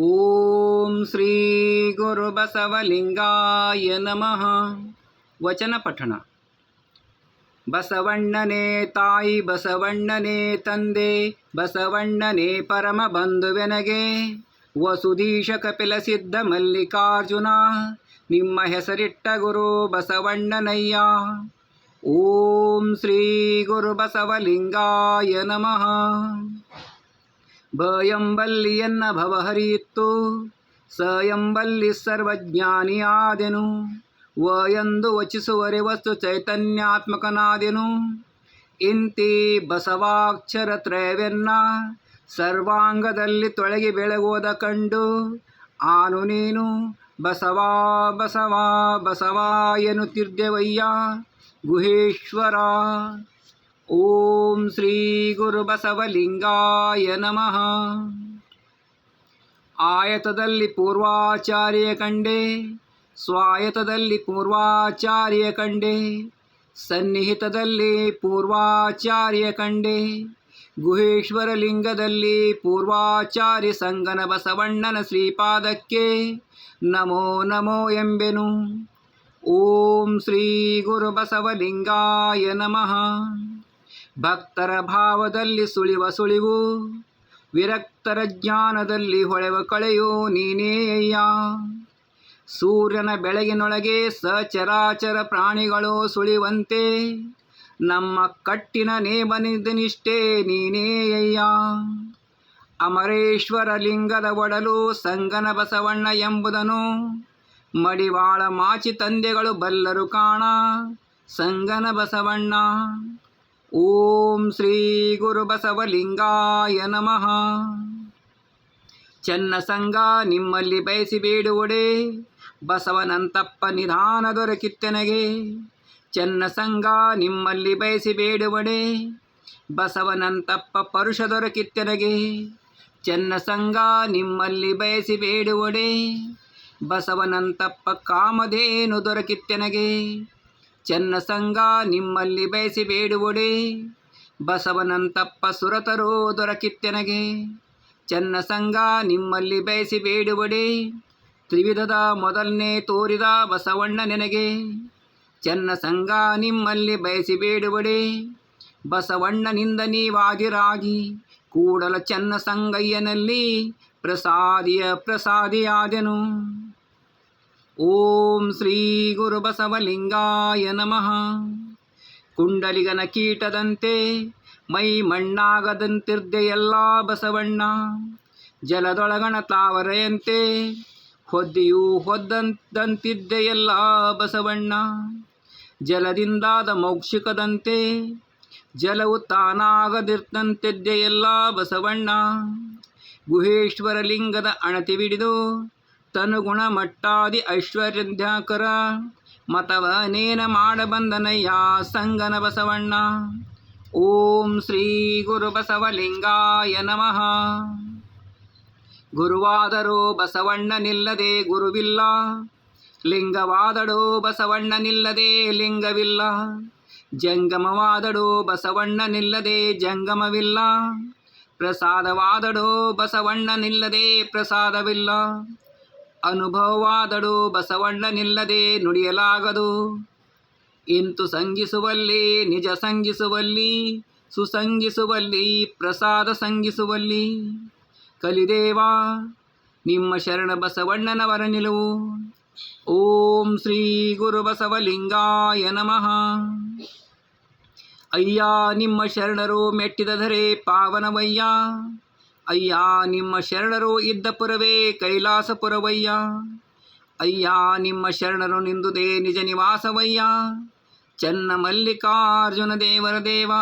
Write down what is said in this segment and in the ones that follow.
ಓಂ ಶ್ರೀ ಗುರು ಬಸವಲಿಂಗಾಯ ನಮಃ ವಚನ ಪಠಣ ಬಸವಣ್ಣನೇ ತಾಯಿ ಬಸವಣ್ಣನೇ ತಂದೆ ಬಸವಣ್ಣನೇ ಪರಮ ಬಂಧುವೆನಗೆ ವಸುಧೀಶ ಕಪಿಲ ಸಿದ್ಧ ಮಲ್ಲಿಕಾರ್ಜುನ ನಿಮ್ಮ ಹೆಸರಿಟ್ಟ ಗುರು ಬಸವಣ್ಣನಯ್ಯ। ಓಂ ಶ್ರೀ ಗುರು ಬಸವಲಿಂಗಾಯ ನಮಃ ಭ ಎಂಬಲ್ಲಿಯನ್ನ ಭವಹರಿಯಿತ್ತು. ಸ ಎಂಬಲ್ಲಿ ಸರ್ವಜ್ಞಾನಿಯಾದೆನು. ವ ಎಂದು ವಚಿಸುವರೆ ವಸ್ತು ಚೈತನ್ಯಾತ್ಮಕನಾದೆನು. ಇಂತಿ ಬಸವಾಕ್ಷರ ತ್ರಯವೆನ್ನ ಸರ್ವಾಂಗದಲ್ಲಿ ತೊಳಗಿ ಬೆಳಗೋದ ಕಂಡು, ಆನು ನೀನು ಬಸವಾ ಬಸವಾ ಬಸವಾ ಎನ್ನುತ್ತಿದ್ದೆವಯ್ಯ ಗುಹೇಶ್ವರ. ಓಂ ಶ್ರೀ ಗುರುಬಸವಲಿಂಗಾಯ ನಮಃ ಆಯತದಲ್ಲಿ ಪೂರ್ವಾಚಾರ್ಯ ಕಂಡೆ ಸ್ವಾಯತದಲ್ಲಿ ಪೂರ್ವಾಚಾರ್ಯ ಕಂಡೆ ಸನ್ನಿಹಿತದಲ್ಲಿ ಪೂರ್ವಾಚಾರ್ಯ ಕಂಡೆ ಗುಹೇಶ್ವರ ಲಿಂಗದಲ್ಲಿ ಪೂರ್ವಾಚಾರ್ಯ ಸಂಗನ ಬಸವಣ್ಣನ ಶ್ರೀಪಾದಕ್ಕೆ ನಮೋ ನಮೋ ಎಂಬೆನು ಓಂ ಶ್ರೀ ಗುರುಬಸವಲಿಂಗಾಯ ನಮಃ ಭಕ್ತರ ಭಾವದಲ್ಲಿ ಸುಳಿವ ಸುಳಿವು, ವಿರಕ್ತರ ಜ್ಞಾನದಲ್ಲಿ ಹೊಳೆವ ಕಳೆಯೋ ನೀನೇ ಅಯ್ಯ ಸೂರ್ಯನ ಬೆಳಗಿನೊಳಗೆ ಸಚರಾಚರ ಪ್ರಾಣಿಗಳು ಸುಳಿವಂತೆ, ನಮ್ಮ ಕಟ್ಟಿನ ನೇಮನಿದ ನಿಷ್ಠೆ ನೀನೇ ಅಯ್ಯ ಅಮರೇಶ್ವರ ಲಿಂಗದ ಒಡಲು ಸಂಗನ ಬಸವಣ್ಣ ಎಂಬುದನು, ಮಡಿವಾಳ ಮಾಚಿ ತಂದೆಗಳು ಬಲ್ಲರು ಕಾಣ, ಸಂಗನ ಬಸವಣ್ಣ. ಓಂ ಶ್ರೀ ಗುರುಬಸವಲಿಂಗಾಯ ನಮಃ ಚೆನ್ನ ಸಂಗ ನಿಮ್ಮಲ್ಲಿ ಬಯಸಿ ಬೇಡುವಡೆ ಬಸವನಂತಪ್ಪ ನಿಧಾನ ದೊರಕಿತ್ತೆನಗೆ ಚೆನ್ನ ಸಂಗ ನಿಮ್ಮಲ್ಲಿ ಬಯಸಿ ಬೇಡುವಡೆ ಬಸವನಂತಪ್ಪ ಪರುಷ ದೊರಕಿತ್ತೆನಗೆ ಚೆನ್ನ ಸಂಗ ನಿಮ್ಮಲ್ಲಿ ಬಯಸಿ ಬೇಡುವಡೆ ಬಸವನಂತಪ್ಪ ಕಾಮಧೇನು ದೊರಕಿತ್ತೆನಗೆ ಚೆನ್ನ ಸಂಗ ನಿಮ್ಮಲ್ಲಿ ಬಯಸಿ ಬೇಡುವುಡೆ ಬಸವನಂತಪ್ಪ ಸುರತರೋ ದೊರಕಿತ್ತೆನಗೆ. ಚೆನ್ನ ಸಂಗ ನಿಮ್ಮಲ್ಲಿ ಬಯಸಿ ಬೇಡುವಡೆ ತ್ರಿವಿಧದ ಮೊದಲನೇ ತೋರಿದ ಬಸವಣ್ಣ ನೆನಗೆ. ಚೆನ್ನ ಸಂಗ ನಿಮ್ಮಲ್ಲಿ ಬಯಸಿ ಬೇಡುವಡೆ ಬಸವಣ್ಣನಿಂದ ನೀವಾಗಿರಾಗಿ ಕೂಡಲ ಚೆನ್ನ ಸಂಗಯ್ಯನಲ್ಲಿ ಪ್ರಸಾದಿಯ ಪ್ರಸಾದಿಯಾದೆನು. ಓಂ ಶ್ರೀ ಗುರುಬಸವಲಿಂಗಾಯ ನಮಃ ಕುಂಡಲಿಗನ ಕೀಟದಂತೆ ಮೈ ಮಣ್ಣಾಗದಂತಿರ್ದೆಯಲ್ಲ ಬಸವಣ್ಣ ಜಲದೊಳಗಣ ತಾವರೆಯಂತೆ ಹೊದ್ದೆಯೂ ಹೊದ್ದಂತಿದ್ದೆಯಲ್ಲ ಬಸವಣ್ಣ ಜಲದಿಂದಾದ ಮೌಕ್ಷಿಕದಂತೆ ಜಲವು ತಾನಾಗದಿರ್ತಂತಿದ್ದೆಯಲ್ಲ ಬಸವಣ್ಣ ಗುಹೇಶ್ವರ ಲಿಂಗದ ಅಣತಿ ಬಿಡಿದು ತನುಗುಣ ಮಟ್ಟಾದಿ ಐಶ್ವರ್ಯಧ್ಯಾಕರ ಮತವನೇನ ಮಾಡಬಂದನಯ್ಯ ಸಂಗನ ಬಸವಣ್ಣ ಓಂ ಶ್ರೀ ಗುರು ಬಸವಲಿಂಗಾಯ ನಮಃ. ಗುರುವಾದರೂ ಬಸವಣ್ಣನಿಲ್ಲದೆ ಗುರುವಿಲ್ಲ. ಲಿಂಗವಾದಡೋ ಬಸವಣ್ಣನಿಲ್ಲದೆ ಲಿಂಗವಿಲ್ಲ. ಜಂಗಮವಾದಡೋ ಬಸವಣ್ಣನಿಲ್ಲದೆ ಜಂಗಮವಿಲ್ಲ. ಪ್ರಸಾದವಾದಡೋ ಬಸವಣ್ಣನಿಲ್ಲದೆ ಪ್ರಸಾದವಿಲ್ಲ. ಅನುಭವವಾದಡು ಬಸವಣ್ಣನಿಲ್ಲದೆ ನುಡಿಯಲಾಗದು. ಇಂತು ಸಂಗಿಸುವಲ್ಲಿ, ನಿಜ ಸಂಗಿಸುವಲ್ಲಿ, ಸುಸಂಗಿಸುವಲ್ಲಿ, ಪ್ರಸಾದ ಸಂಗಿಸುವಲ್ಲಿ. ಕಲಿದೇವ, ನಿಮ್ಮ ಶರಣ ಬಸವಣ್ಣನವರ ನಿಲುವು. ಓಂ ಶ್ರೀ ಗುರು ಬಸವಲಿಂಗಾಯ ನಮಃ. ಅಯ್ಯ, ನಿಮ್ಮ ಶರಣರು ಮೆಟ್ಟಿದ ಧರೆ ಪಾವನವಯ್ಯ. ಅಯ್ಯ, ನಿಮ್ಮ ಶರಣರು ಇದ್ದ ಪುರವೇ ಕೈಲಾಸಪುರವಯ್ಯ. ಅಯ್ಯ, ನಿಮ್ಮ ಶರಣರು ನಿಂದುದೇ ನಿಜ ನಿವಾಸವಯ್ಯ. ಚನ್ನ ಮಲ್ಲಿಕಾರ್ಜುನ ದೇವರ ದೇವ,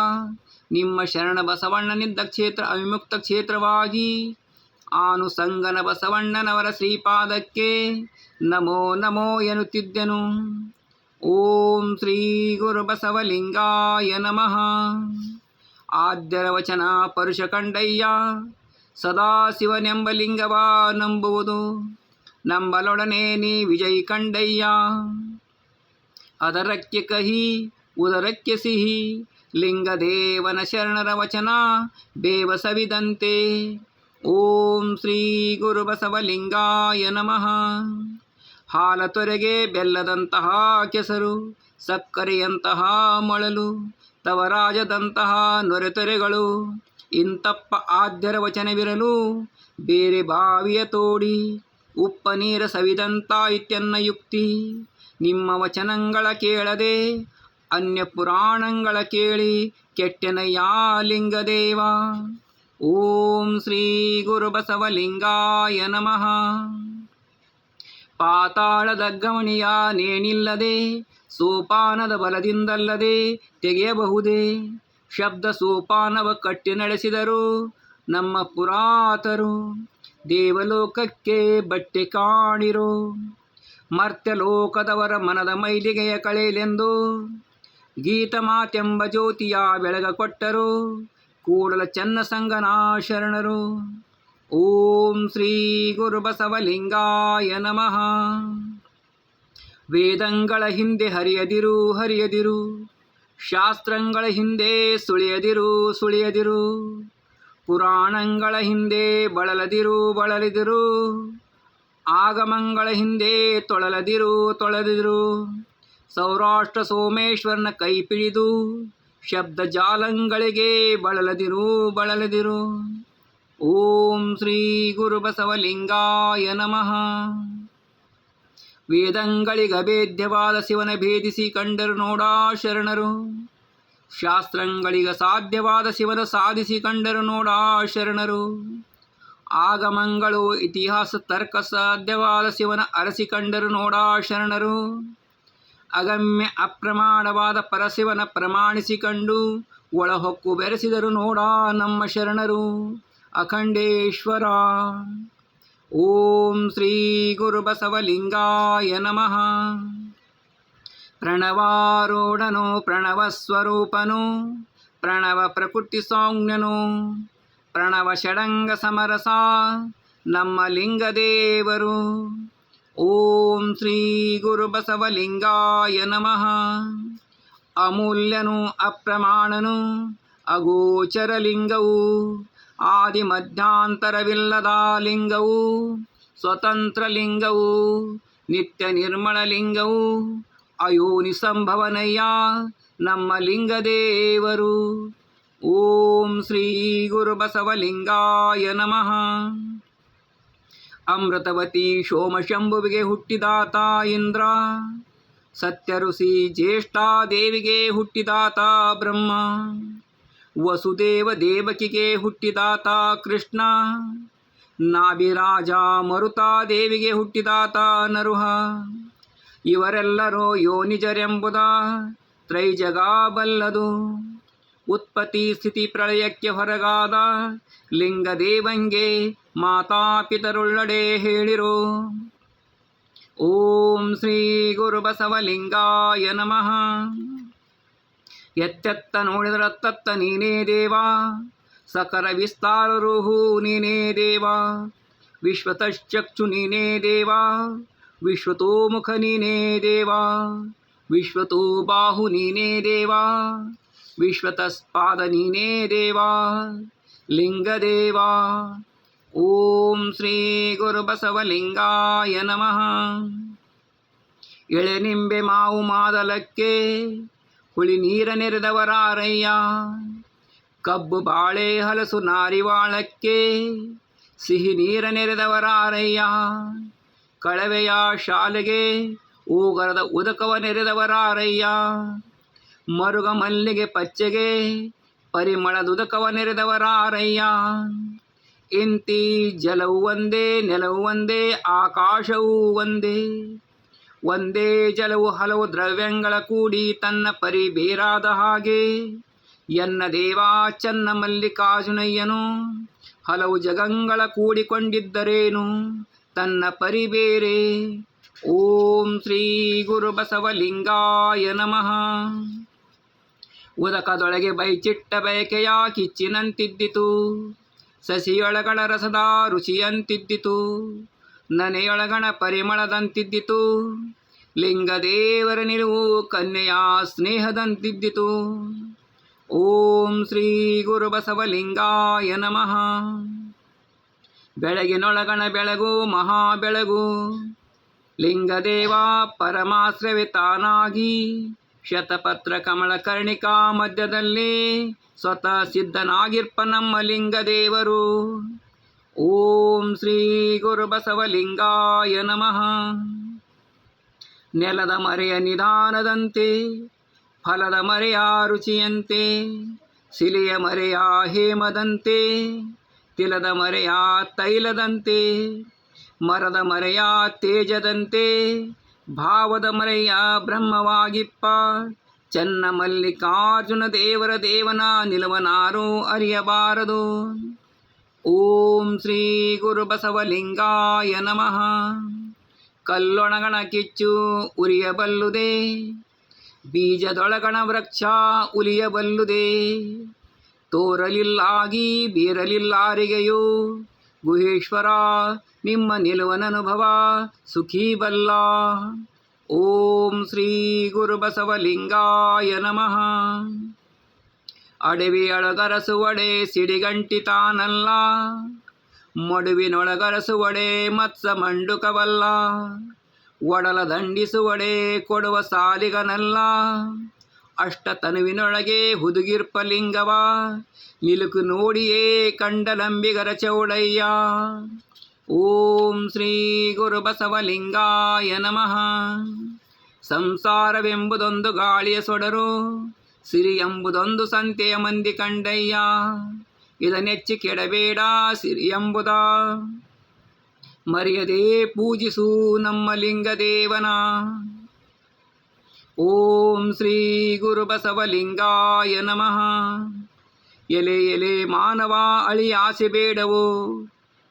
ನಿಮ್ಮ ಶರಣ ಬಸವಣ್ಣನಿದ್ದ ಕ್ಷೇತ್ರ, ಅವಿಮುಕ್ತ ಕ್ಷೇತ್ರವಾಗಿ. ಆನು ಸಂಗನ ಬಸವಣ್ಣನವರ ಶ್ರೀಪಾದಕ್ಕೆ ನಮೋ ನಮೋ ಎನ್ನುತ್ತಿದ್ದೆನು. ಓಂ ಶ್ರೀ ಗುರು ಬಸವಲಿಂಗಾಯ ನಮಃ. ಆದ್ಯರ ವಚನ ಪರುಷ ಕಂಡಯ್ಯ. ಸದಾಶಿವನೆಂಬ ಲಿಂಗವ ನಂಬುವುದು. ನಂಬಲೊಡನೆ ನೀ ವಿಜಯ್ ಕಂಡಯ್ಯ. ಅದರಕ್ಕೆ ಕಹಿ, ಉದರಕ್ಕೆ ಸಿಹಿ, ಲಿಂಗದೇವನ ಶರಣರ ವಚನ ಬೇವಸವಿದಂತೆ. ಓಂ ಶ್ರೀ ಗುರುಬಸವಲಿಂಗಾಯ ನಮಃ. ಹಾಲ ತೊರೆಗೆ ಬೆಲ್ಲದಂತಹ ಕೆಸರು, ಸಕ್ಕರೆಯಂತಹ ಮಳಲು, ತವರಾಜದಂತಹ ನೊರೆತೊರೆಗಳು ಇಂತಪ್ಪ ಆದ್ಯರ ವಚನವಿರಲು ಬೇರೆ ಬಾವಿಯ ತೋಡಿ ಉಪ್ಪ ನೀರ ಸವಿದಂತಾಯಿತ್ಯನ್ನ ಯುಕ್ತಿ. ನಿಮ್ಮ ವಚನಗಳ ಕೇಳದೆ, ಅನ್ಯ ಪುರಾಣಗಳ ಕೇಳಿ ಯಾ ಲಿಂಗದೇವ ಓಂ ಶ್ರೀ ಗುರುಬಸವಲಿಂಗಾಯ ನಮಃ. ಪಾತಾಳದ ಗಮನಿಯ ನೇಣಿಲ್ಲದೆ, ಸೋಪಾನದ ಬಲದಿಂದಲ್ಲದೆ ತೆಗೆಯಬಹುದೇ? ಶಬ್ದ ಸೋಪಾನವ ಕಟ್ಟಿ ನಡೆಸಿದರು. ನಮ್ಮ ಪುರಾತರು ದೇವಲೋಕಕ್ಕೆ ಬಟ್ಟೆ ಕಾಣಿರೋ. ಮರ್ತ್ಯಲೋಕದವರ ಮನದ ಮೈಲಿಗೆಯ ಕಳೆಯಲೆಂದು ಗೀತಮಾತೆಂಬ ಜ್ಯೋತಿಯ ಬೆಳಗ ಕೊಟ್ಟರು. ಕೂಡಲ ಚನ್ನ ಸಂಗನಾ ಶರಣರು ಓಂ ಶ್ರೀ ಗುರುಬಸವಲಿಂಗಾಯ ನಮಃ. ವೇದಂಗಳ ಹಿಂದೆ ಹರಿಯದಿರು ಹರಿಯದಿರು. ಶಾಸ್ತ್ರಗಳ ಹಿಂದೆ ಸುಳಿಯದಿರು ಸುಳಿಯದಿರು. ಪುರಾಣಗಳ ಹಿಂದೆ ಬಳಲದಿರು, ಬಳಲಿದಿರು. ಆಗಮಗಳ ಹಿಂದೆ ತೊಳಲದಿರು ತೊಳೆದಿರು ಸೌರಾಷ್ಟ್ರ ಸೋಮೇಶ್ವರನ ಕೈ ಪಿಡಿದು ಶಬ್ದ ಜಾಲಂಗಳಿಗೆ ಬಳಲದಿರು ಬಳಲದಿರು. ಓಂ ಶ್ರೀ ಗುರುಬಸವಲಿಂಗಾಯ ನಮಃ. ವೇದಂಗಳಿಗಭೇದ್ಯವಾದ ಶಿವನ ಭೇದಿಸಿ ಕಂಡರು ನೋಡಾ ಶರಣರು. ಶಾಸ್ತ್ರಗಳಿಗ ಸಾಧ್ಯವಾದ ಶಿವನ ಸಾಧಿಸಿ ಕಂಡರು ನೋಡಾ ಶರಣರು. ಆಗಮಗಳು ಇತಿಹಾಸ ತರ್ಕ ಸಾಧ್ಯವಾದ ಶಿವನ ಅರಸಿ ಕಂಡರು ನೋಡಾ ಶರಣರು. ಅಗಮ್ಯ ಅಪ್ರಮಾಣವಾದ ಪರಶಿವನ ಪ್ರಮಾಣಿಸಿಕೊಂಡು ಒಳಹೊಕ್ಕು ಬೆರೆಸಿದರು ನೋಡಾ ನಮ್ಮ ಶರಣರು. ಅಖಂಡೇಶ್ವರ ಓಂ ಶ್ರೀ ಗುರುಬಸವಲಿಂಗಾಯ ನಮಃ ಪ್ರಣವಾರೂಢನು ಪ್ರಣವ ಸ್ವರೂಪನು ಪ್ರಣವ ಪ್ರಕೃತಿ ಸೌಮ್ಯನು ಪ್ರಣವ ಷಡಂಗ ಸಮರಸ ನಮ್ಮ ಲಿಂಗದೇವರು। ಓಂ ಶ್ರೀ ಗುರುಬಸವಲಿಂಗಾಯ ನಮಃ। ಅಮೂಲ್ಯನು, ಅಪ್ರಮಾಣನು ಅಗೋಚರ ಲಿಂಗವು ಆದಿ ಮಧ್ಯಾಂತರವಿಲ್ಲದ ಲಿಂಗವು ಸ್ವತಂತ್ರ ಲಿಂಗವು ನಿತ್ಯ ನಿರ್ಮಲ ಲಿಂಗವು ಅಯೋ ನಿಸಂಭವನಯ್ಯ ನಮ್ಮ ಲಿಂಗದೇವರು. ಓಂ ಶ್ರೀ ಗುರುಬಸವಲಿಂಗಾಯ ನಮಃ. ಅಮೃತವತಿ ಶೋಮಶಂಭುವಿಗೆ ಹುಟ್ಟಿದಾತ ಇಂದ್ರ, ಸತ್ಯಋಷಿ ಜ್ಯೇಷ್ಠಾದೇವಿಗೆ ಹುಟ್ಟಿದಾತ ಬ್ರಹ್ಮ. ವಸುದೇವ ದೇವಕಿಗೆ ಹುಟ್ಟಿದಾತ ಕೃಷ್ಣ. ನಾಭಿರಾಜ ಮರುತಾದೇವಿಗೆ ಹುಟ್ಟಿದಾತ ನರುಹ. ಇವರೆಲ್ಲರೂ ಯೋನಿಜರೆಂಬುದ ತ್ರೈಜಗಾಬಲ್ಲದು. ಉತ್ಪತ್ತಿ ಸ್ಥಿತಿ ಪ್ರಳಯಕ್ಕೆ ಹೊರಗಾದ ಲಿಂಗದೇವಂಗೆ ಮಾತಾಪಿತರುಳ್ಳಡೆ ಹೇಳಿರು. ಓಂ ಶ್ರೀ ಗುರುಬಸವಲಿಂಗಾಯ ನಮಃ. ಎತ್ತೆತ್ತ ನೋಡಿದರತ್ತತ್ತ ನೀನೇ ದೇವ. ಸಕರ ವಿಸ್ತಾರರುಹು ನೀನೇ ದೇವ. ವಿಶ್ವತಶ್ಚಕ್ಷು ನೀನೇ ದೇವ. ವಿಶ್ವತೋಮುಖ ನೀನೇ ದೇವ. ವಿಶ್ವತೋ ಬಾಹು ನೀನೇ ದೇವ. ವಿಶ್ವತಸ್ಪಾದ ನೀನೇ ದೇವ. ಲಿಂಗದೇವ. ಓಂ ಶ್ರೀ ಗುರುಬಸವಲಿಂಗಾಯ ನಮಃ. ಎಳೆನಿಂಬೆ ಮಾವು ಮಾದಲಕ್ಕೆ ಹುಳಿ ನೀರ ನೆರೆದವರಾರಯ್ಯ. ಕಬ್ಬು ಬಾಳೆ ಹಲಸು ನಾರಿವಾಳಕ್ಕೆ ಸಿಹಿ ನೀರ ನೆರೆದವರಾರಯ್ಯ. ಕಳವೆಯ ಶಾಲೆಗೆ ಊಗರದ ಉದಕವ ನೆರೆದವರಾರಯ್ಯ. ಮರುಗ ಮಲ್ಲಿಗೆ ಪಚ್ಚೆಗೆ ಪರಿಮಳದುದಕವ ನೆರೆದವರಾರಯ್ಯ. ಇಂತಿ ಜಲವು ಒಂದೇ, ನೆಲವು ಒಂದೇ, ಆಕಾಶವೂ ಒಂದೇ. ಒಂದೇ ಜಲವು ಹಲವು ದ್ರವ್ಯಗಳ ಕೂಡಿ ತನ್ನ ಪರಿಬೇರಾದ ಹಾಗೆ. ಎನ್ನ ದೇವಾ ಚನ್ನ ಮಲ್ಲಿಕಾರ್ಜುನಯ್ಯನು, ಹಲವು ಜಗಂಗಳ ಕೂಡಿಕೊಂಡಿದ್ದರೇನು, ತನ್ನ ಪರಿಬೇರೆ ಓಂ ಶ್ರೀ ಗುರು ಬಸವಲಿಂಗಾಯ ನಮಃ. ಉದಕದೊಳಗೆ ಬೈಚಿಟ್ಟ ಬಯಕೆಯ ಕಿಚ್ಚಿನಂತಿದ್ದಿತು, ಸಸಿಯೊಳಗಳ ರಸದ ರುಚಿಯಂತಿದ್ದಿತು. ನನೆಯೊಳಗಣ ಪರಿಮಳದಂತಿದ್ದಿತು. ಲಿಂಗದೇವರ ನಿಲುವು ಕನ್ಯೆಯ ಸ್ನೇಹದಂತಿದ್ದಿತು. ಓಂ ಶ್ರೀ ಗುರು ಬಸವಲಿಂಗಾಯ ನಮಃ. ಬೆಳಗಿನೊಳಗಣ ಬೆಳಗು ಮಹಾ ಬೆಳಗು ಲಿಂಗದೇವ ಪರಮಾಶ್ರವೆ ತಾನಾಗಿ ಶತಪತ್ರ ಕಮಲ ಕರ್ಣಿಕಾ ಮಧ್ಯದಲ್ಲಿ ಸ್ವತಃ ಸಿದ್ಧನಾಗಿರ್ಪ ನಮ್ಮ ಲಿಂಗದೇವರು. ಓಂ ಶ್ರೀ ಗುರುಬಸವಲಿಂಗಾಯ ನಮಃ ನೆಲದ ಮರೆಯ ನಿಧಾನದಂತೆ, ಫಲದ ಮರೆಯ ರುಚಿಯಂತೆ, ಸಿಲಿಯ ಮರೆಯ ಹೇಮದಂತೆ, ತಿಲದ ಮರೆಯ ತೈಲದಂತೆ, ಮರದ ಮರೆಯ ತೇಜದಂತೆ, ಭಾವದ ಮರೆಯ ಬ್ರಹ್ಮವಾಗಿಪ್ಪ, ಚನ್ನ ಮಲ್ಲಿಕಾರ್ಜುನ ದೇವರ ದೇವನ ನಿಲುವನಾರು ಅರಿಯಬಾರದು. ಓಂ ಶ್ರೀ ಗುರುಬಸವಲಿಂಗಾಯ ನಮಃ ಕಲ್ಲೊಣಗಣ ಕಿಚ್ಚು ಉರಿಯಬಲ್ಲುದೆ ಬೀಜದೊಳಗಣ ವೃಕ್ಷ ಉಲಿಯಬಲ್ಲುದೆ ತೋರಲಿಲ್ಲಾಗಿ ಬೀರಲಿಲ್ಲಾರಿಗೆಯೋ ಗುಹೇಶ್ವರ ನಿಮ್ಮ ನಿಲುವನನುಭವ ಸುಖೀ ಬಲ್ಲ ಓಂ ಶ್ರೀ ಗುರುಬಸವಲಿಂಗಾಯ ನಮಃ ಅಡವಿಯೊಳಗರಸುವಡೆ ಸಿಡಿಗಂಟಿತಾನಲ್ಲ ಮಡುವಿನೊಳಗರಸುವಡೆ ಮತ್ಸ ಮಂಡುಕವಲ್ಲ. ಒಡಲ ದಂಡಿಸುವಡೆ ಕೊಡುವ ಸಾಲಿಗನಲ್ಲ. ಅಷ್ಟತನುವಿನೊಳಗೆ ಹುದುಗಿರ್ಪಲಿಂಗವ. ನಿಲುಕು ನೋಡಿಯೇ ಕಂಡಲಂಬಿಗರ ಚೌಡಯ್ಯ. ಓಂ ಶ್ರೀ ಗುರು ಬಸವಲಿಂಗಾಯ ನಮಃ. ಸಂಸಾರವೆಂಬುದೊಂದು ಗಾಳಿಯ ಸೊಡರು. ಸಿರಿ ಎಂಬುದೊಂದು ಸಂತೆಯ ಮಂದಿ ಕಂಡಯ್ಯ. ಇದನ್ನೆಚ್ಚಿ ಕೆಡಬೇಡ ಸಿರಿ ಎಂಬುದ. ಮರೆಯದೆ ಪೂಜಿಸು ನಮ್ಮ ಲಿಂಗದೇವನ. ಓಂ ಶ್ರೀ ಗುರು ಬಸವಲಿಂಗಾಯ ನಮಃ. ಎಲೆ ಎಲೆ ಮಾನವ ಅಳಿ ಆಸೆ ಬೇಡವು.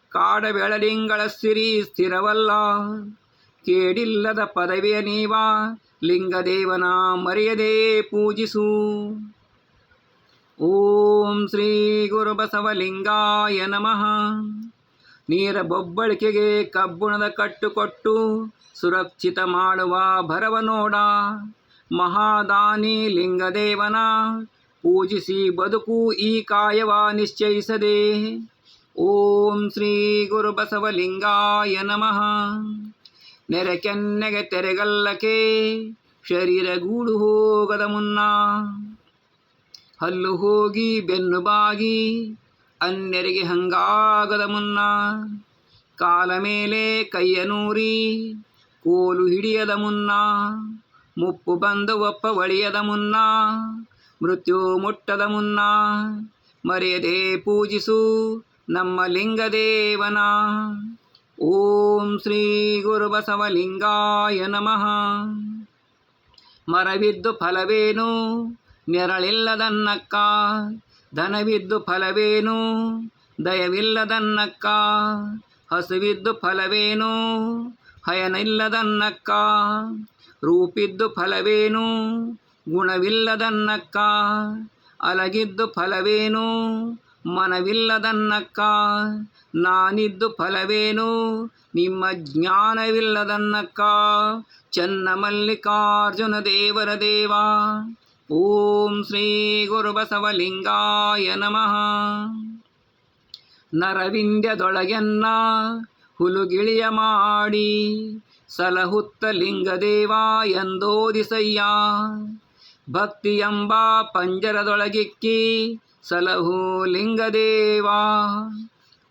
ಕಾಡ ಬೆಳಲಿಂಗಳ ಸಿರಿ ಸ್ಥಿರವಲ್ಲ. ಕೇಡಿಲ್ಲದ ಪದವಿಯ ನೀವ. ಲಿಂಗದೇವನ ಮರೆಯದೆ ಪೂಜಿಸು. ಓಂ ಶ್ರೀ ಗುರು ಬಸವಲಿಂಗಾಯ ನಮಃ. ನೀರ ಬೊಬ್ಬಳಿಕೆಗೆ ಕಬ್ಬುಣದ ಕಟ್ಟುಕೊಟ್ಟು ಸುರಕ್ಷಿತ ಮಾಡುವ ಭರವ ನೋಡ. ಮಹಾದಾನಿ ಲಿಂಗದೇವನ, ಪೂಜಿಸಿ ಬದುಕು ಈ ಕಾಯವ ನಿಶ್ಚಯಿಸದೆ. ಓಂ ಶ್ರೀ ಗುರು ಬಸವಲಿಂಗಾಯ ನಮಃ. ನೆರೆ ಕೆನ್ನೆಗೆ ತೆರೆಗಲ್ಲಕೆ ಶರೀರ ಗೂಡು ಹೋಗದ ಮುನ್ನ. ಹಲ್ಲು ಹೋಗಿ ಬೆನ್ನು ಬಾಗಿ ಅನ್ಯರಿಗೆ ಹಂಗಾಗದ ಮುನ್ನ. ಕಾಲ ಮೇಲೆ ಕೈಯ ನೂರಿ ಕೋಲು ಹಿಡಿಯದ ಮುನ್ನ. ಮುಪ್ಪು ಬಂದು ಒಪ್ಪ ಒಳಿಯದ ಮುನ್ನ. ಮೃತ್ಯು ಮುಟ್ಟದ ಮುನ್ನ. ಮರೆಯದೆ ಪೂಜಿಸು ನಮ್ಮ ಲಿಂಗದೇವನ. ಓಂ ಶ್ರೀ ಗುರುಬಸವಲಿಂಗಾಯ ನಮಃ ಮರವಿದ್ದು ಫಲವೇನು ನೆರಳಿಲ್ಲದನ್ನಕ್ಕ ಧನವಿದ್ದು ಫಲವೇನು ದಯವಿಲ್ಲದನ್ನಕ್ಕ ಹಸುವಿದ್ದು ಫಲವೇನು ಹಯನಿಲ್ಲದನ್ನಕ್ಕ ರೂಪಿದ್ದು ಫಲವೇನು ಗುಣವಿಲ್ಲದನ್ನಕ್ಕ ಅಲಗಿದ್ದು ಫಲವೇನು ಮನವಿಲ್ಲದನ್ನಕ್ಕ, ನಾನಿದ್ದು ಫಲವೇನು? ನಿಮ್ಮ ಜ್ಞಾನವಿಲ್ಲದನ್ನಕ್ಕ, ಚನ್ನ ಮಲ್ಲಿಕಾರ್ಜುನ ದೇವರ ದೇವ. ಓಂ ಶ್ರೀ ಗುರು ಬಸವಲಿಂಗಾಯ ನಮಃ. ನರವಿಂದ್ಯದೊಳಗೆನ್ನ ಹುಲುಗಿಳಿಯ ಮಾಡಿ, ಸಲಹುತ್ತ ಲಿಂಗದೇವ ಎಂದೋದಿಸಯ್ಯ ಭಕ್ತಿ ಎಂಬ ಪಂಜರದೊಳಗಿಕ್ಕಿ ಸಲಹು ಲಿಂಗದೇವಾ.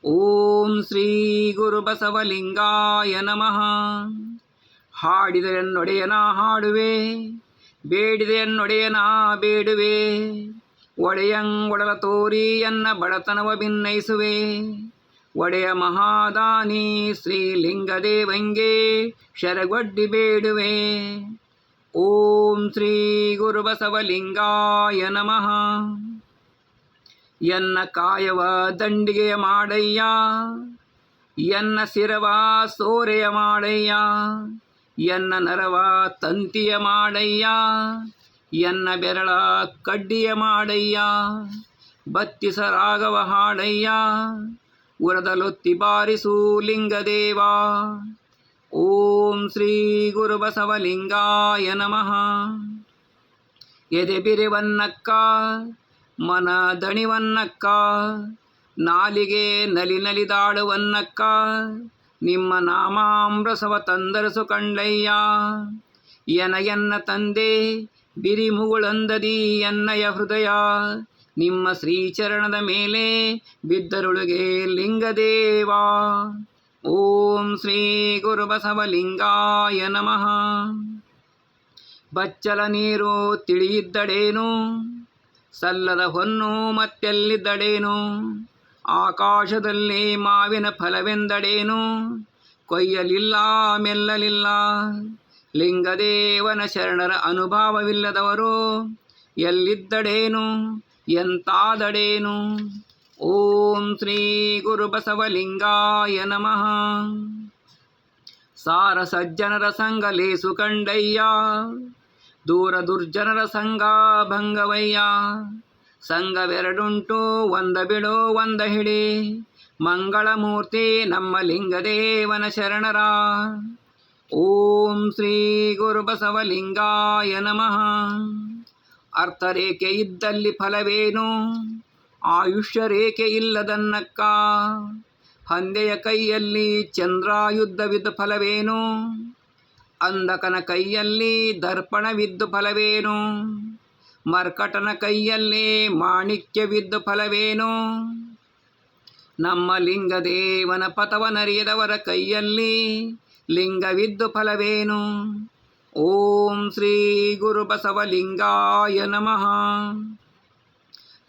ಓಂ ಶ್ರೀ ಗುರುಬಸವಲಿಂಗಾಯ ನಮಃ. ಹಾಡಿದರೆನ್ನೊಡೆಯನ ಹಾಡುವೆ, ಬೇಡಿದೆಯನ್ನೊಡೆಯನ ಬೇಡುವೆ. ಒಡೆಯಂಗೊಡಲ ತೋರಿ ಎನ್ನ ಬಡತನವ ಭಿನ್ನಯಿಸುವೆ ಒಡೆಯ ಮಹಾದಾನಿ ಶ್ರೀಲಿಂಗದೇವಂಗೆ ಶರಗೊಡ್ಡಿ ಬೇಡುವೆ. ಓಂ ಶ್ರೀ ಗುರುಬಸವಲಿಂಗಾಯ ನಮಃ. ಎನ್ನ ಕಾಯವ ದಂಡಿಗೆಯ ಮಾಡಯ್ಯ, ಎನ್ನ ಸಿರವ ಸೋರೆಯ ಮಾಡಯ್ಯ, ಎನ್ನ ನರವ ತಂತಿಯ ಮಾಡಯ್ಯ, ಎನ್ನ ಬೆರಳ ಕಡ್ಡಿಯ ಮಾಡಯ್ಯ, ಬತ್ತಿಸ ರಾಘವ ಹಾಡಯ್ಯ, ಉರದಲೊತ್ತಿ ಬಾರಿಸು ಲಿಂಗದೇವ. ಓಂ ಶ್ರೀ ಗುರು ಬಸವಲಿಂಗಾಯ ನಮಃ. ಎದೆ ಬಿರಿವನ್ನಕ್ಕ ಮನ ದಣಿವನ್ನಕ್ಕ, ನಾಲಿಗೆ ನಲಿ ನಲಿದಾಡುವನ್ನಕ್ಕ ನಿಮ್ಮ ನಾಮಾಮೃಸವ ತಂದರಸು ಕಂಡಯ್ಯ. ಎನಯನ್ನ ತಂದೆ ಬಿರಿಮುಗುಳಂದದಿ ಎನ್ನಯ ಹೃದಯ. ನಿಮ್ಮ ಶ್ರೀಚರಣದ ಮೇಲೆ ಬಿದ್ದರುಳುಗೆ ಲಿಂಗದೇವ. ಓಂ ಶ್ರೀ ಗುರುಬಸವಲಿಂಗಾಯ ನಮಃ. ಬಚ್ಚಲ ನೀರು ತಿಳಿಯಿದ್ದಡೇನು ಸಲ್ಲದ ಹೊನ್ನು ಮತ್ತೆಲ್ಲಿದ್ದಡೇನು ಆಕಾಶದಲ್ಲಿ ಮಾವಿನ ಫಲವೆಂದಡೇನು? ಕೊಯ್ಯಲಿಲ್ಲ, ಮೆಲ್ಲಲಿಲ್ಲ, ಲಿಂಗದೇವನ ಶರಣರ ಅನುಭವವಿಲ್ಲದವರು ಎಲ್ಲಿದ್ದಡೇನು? ಎಂತಾದಡೇನು? ಓಂ ಶ್ರೀ ಗುರುಬಸವಲಿಂಗಾಯ ನಮಃ. ಸಾರ ಸಜ್ಜನರ ಸಂಗಲೇಸು ಕಂಡಯ್ಯ. ದೂರ ದುರ್ಜನರ ಸಂಘ ಭಂಗವಯ್ಯ. ಸಂಘವೆರಡುಂಟು, ಒಂದ ಬಿಡು, ಒಂದ ಹಿಡಿ. ಮಂಗಳಮೂರ್ತಿ ನಮ್ಮ ಲಿಂಗದೇವನ ಶರಣರ. ಓಂ ಶ್ರೀ ಗುರುಬಸವಲಿಂಗಾಯ ನಮಃ. ಅರ್ಥರೇಖೆ ಇದ್ದಲ್ಲಿ ಫಲವೇನು? ಆಯುಷ್ಯ ರೇಖೆ ಇಲ್ಲದನ್ನಕ್ಕ. ಹಂದೆಯ ಕೈಯಲ್ಲಿ ಚಂದ್ರಾಯುದ್ಧವಿದ್ದ ಫಲವೇನು? ಅಂಧಕನ ಕೈಯಲ್ಲಿ ದರ್ಪಣವಿದ್ದು ಫಲವೇನು? ಮರ್ಕಟನ ಕೈಯಲ್ಲಿ ಮಾಣಿಕ್ಯವಿದ್ದು ಫಲವೇನು? ನಮ್ಮ ಲಿಂಗದೇವನ ಪಥವನರಿಯದವರ ಕೈಯಲ್ಲಿ ಲಿಂಗವಿದ್ದು ಫಲವೇನು? ಓಂ ಶ್ರೀ ಗುರುಬಸವಲಿಂಗಾಯ ನಮಃ.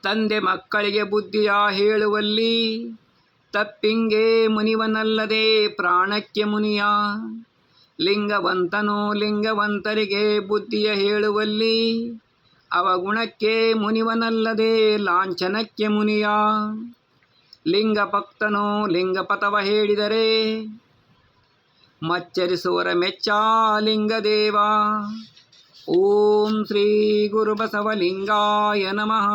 ತಂದೆ ಮಕ್ಕಳಿಗೆ ಬುದ್ಧಿಯ ಹೇಳುವಲ್ಲಿ ತಪ್ಪಿಂಗೆ ಮುನಿವನಲ್ಲದೆ ಪ್ರಾಣಕ್ಕೆ ಮುನಿಯ. ಲಿಂಗವಂತನು ಲಿಂಗವಂತರಿಗೆ ಬುದ್ಧಿಯ ಹೇಳುವಲ್ಲಿ. ಅವಗುಣಕ್ಕೆ ಮುನಿವನಲ್ಲದೆ ಲಾಂಛನಕ್ಕೆ ಮುನಿಯ. ಲಿಂಗ ಲಿಂಗಪತವ ಲಿಂಗಪಥವ ಹೇಳಿದರೆ, ಮಚ್ಚರಿಸುವರ ಮೆಚ್ಚ ಲಿಂಗದೇವ. ಓಂ ಶ್ರೀ ಗುರುಬಸವಲಿಂಗಾಯ ನಮಃ.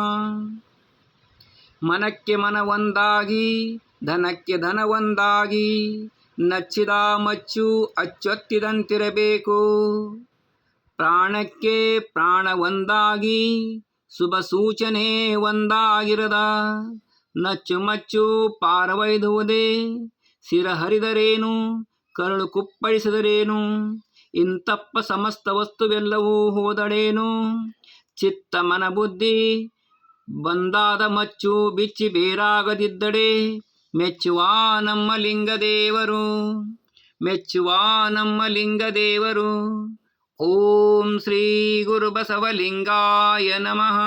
ಮನಕ್ಕೆ ಮನವೊಂದಾಗಿ, ಧನಕ್ಕೆ ಧನ ಒಂದಾಗಿ ನಚ್ಚಿದ ಮಚ್ಚು ಅಚ್ಚೊತ್ತಿದಂತಿರಬೇಕು. ಪ್ರಾಣಕ್ಕೆ ಪ್ರಾಣ ಒಂದಾಗಿ, ಶುಭ ಸೂಚನೆ ಒಂದಾಗಿರದ ನಚ್ಚು ಮಚ್ಚು ಪಾರವೈದುವುದೇ ಹರಿದರೇನು, ಕರಳು ಕುಪ್ಪಳಿಸಿದರೇನು, ಇಂತಪ್ಪ ಸಮಸ್ತ ವಸ್ತುವೆಲ್ಲವೂ ಹೋದಡೇನು ಚಿತ್ತ ಮನ ಬುದ್ಧಿ ಬಂದಾದ ಮಚ್ಚು ಬಿಚ್ಚಿ ಬೇರಾಗದಿದ್ದಡೆ ಮೆಚ್ಚುವ ನಮ್ಮ ಲಿಂಗದೇವರು ಮೆಚ್ಚುವ ನಮ್ಮ ಲಿಂಗದೇವರು ಓಂ ಶ್ರೀ ಗುರುಬಸವಲಿಂಗಾಯ ನಮಃ.